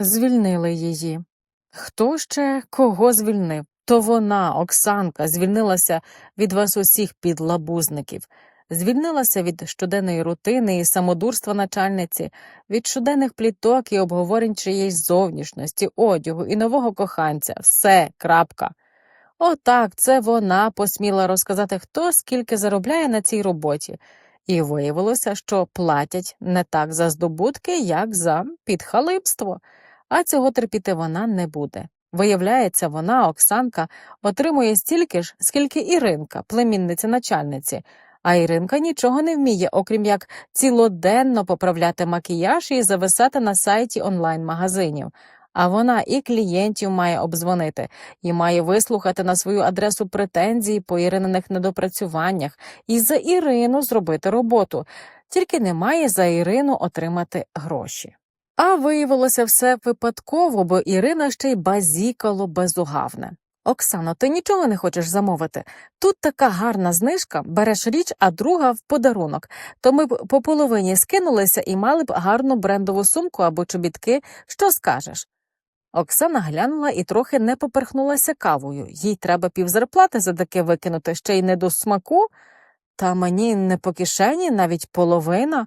Звільнили її. Хто ще кого звільнив? То вона, Оксанка, звільнилася від вас усіх підлабузників, звільнилася від щоденної рутини і самодурства начальниці, від щоденних пліток і обговорень чиєїсь зовнішності, одягу і нового коханця. Все, крапка. Отак, це вона посміла розказати, хто скільки заробляє на цій роботі. І виявилося, що платять не так за здобутки, як за підхалипство. А цього терпіти вона не буде. Виявляється, вона, Оксанка, отримує стільки ж, скільки Іринка, племінниця начальниці. А Іринка нічого не вміє, окрім як цілоденно поправляти макіяж і зависати на сайті онлайн-магазинів. А вона і клієнтів має обдзвонити, і має вислухати на свою адресу претензії по Ірининих недопрацюваннях, і за Ірину зробити роботу, тільки не має за Ірину отримати гроші. А виявилося все випадково, бо Ірина ще й базікало безугавне. Оксано, ти нічого не хочеш замовити? Тут така гарна знижка, береш річ, а друга в подарунок. То ми б по половині скинулися і мали б гарну брендову сумку або чобітки. Що скажеш? Оксана глянула і трохи не поперхнулася кавою. Їй треба півзарплати за таке викинути ще й не до смаку. Та мені не по кишені навіть половина.